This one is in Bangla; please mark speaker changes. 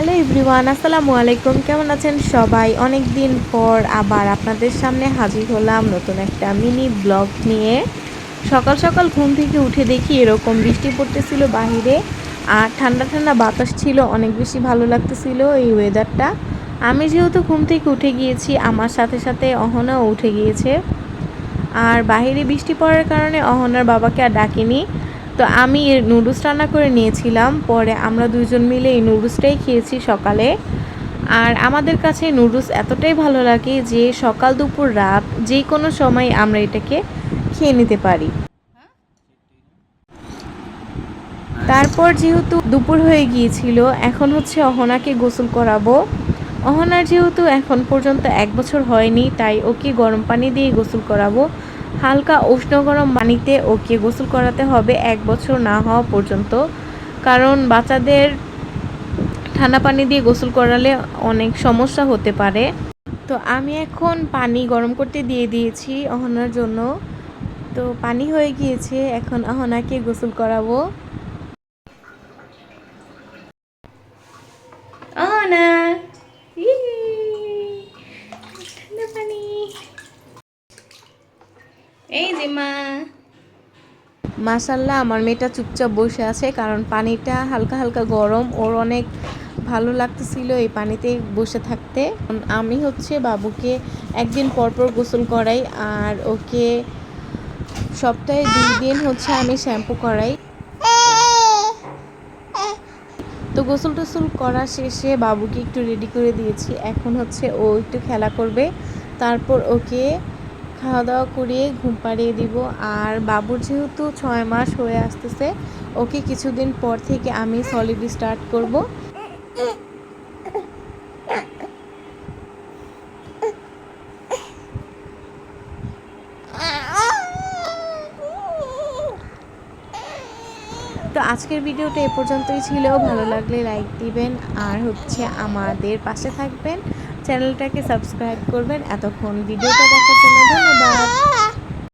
Speaker 1: হ্যালো এভরিওয়ান, আসসালামু আলাইকুম। কেমন আছেন সবাই? অনেক দিন পর আবার আপনাদের সামনে হাজির হলাম নতুন একটা মিনি ব্লগ নিয়ে। সকাল সকাল ঘুম থেকে উঠে দেখি এরকম বৃষ্টি পড়তেছিল বাহিরে আর ঠান্ডা ঠান্ডা বাতাস ছিল, অনেক বেশি ভালো লাগতেছিল এই ওয়েদারটা আমি যেহেতু ঘুম থেকে উঠে গিয়েছি, আমার সাথে সাথে অহনাও উঠে গিয়েছে। আর বাইরে বৃষ্টি পড়ার কারণে অহনার বাবাকে আর ডাকিনি। তো আমি নুডলস রান্না করে নিয়েছিলাম, পরে আমরা দুজন মিলে এই নুডলসটাই খেয়েছি সকালে। আর আমাদের কাছে নুডলস এতটাই ভালো লাগে যে সকাল দুপুর রাত যে কোনো সময় আমরা এটাকে খেয়ে নিতে পারি। তারপর যেহেতু দুপুর হয়ে গিয়েছিল, এখন হচ্ছে অহনাকে গোসল করাবো। অহনার যেহেতু এখন পর্যন্ত এক বছর হয়নি, তাই ওকে গরম পানি দিয়ে গোসল করাবো। হালকা উষ্ণ গরম পানিতে ওকে গোসল করাতে হবে এক বছর না হওয়া পর্যন্ত। কারণ বাচ্চাদের ঠান্ডা পানি দিয়ে গোসল করালে অনেক সমস্যা হতে পারে। তো আমি এখন পানি গরম করতে দিয়ে দিয়েছি অহনার জন্য। তো পানি হয়ে গিয়েছে, এখন অহনাকে গোসল করাবো অহনা ইহি, ঠান্ডা পানি এই যে মা। মাসাল্লাহ আমার মেয়েটা চুপচাপ বসে আছে, কারণ পানিটা হালকা হালকা গরম, ওর অনেক ভালো লাগতেছিল এই পানিতে বসে থাকতে। আমি হচ্ছে বাবুকে একদিন পর পর গোসল করাই, আর ওকে সপ্তাহে দুই দিন হচ্ছে আমি শ্যাম্পু করাই। তো গোসল টোসল করা শেষে বাবুকে একটু রেডি করে দিয়েছি, এখন হচ্ছে ও একটু খেলা করবে, তারপর ওকে খাওয়া দাওয়া করিয়ে ঘুম পাড়িয়ে দিব। আর বাবুর যেহেতু ছয় মাস হয়ে আসতেছে, ওকে কিছুদিন পর থেকে আমি সলিড স্টার্ট করব। তো আজকের ভিডিওটা এ পর্যন্তই ছিল। ভালো লাগলে লাইক দিবেন। আর হচ্ছে আমাদের পাশে থাকবেন। চ্যানেলটাকে সাবস্ক্রাইব করবেন। এতক্ষণ ভিডিওটা দেখার জন্য ধন্যবাদ।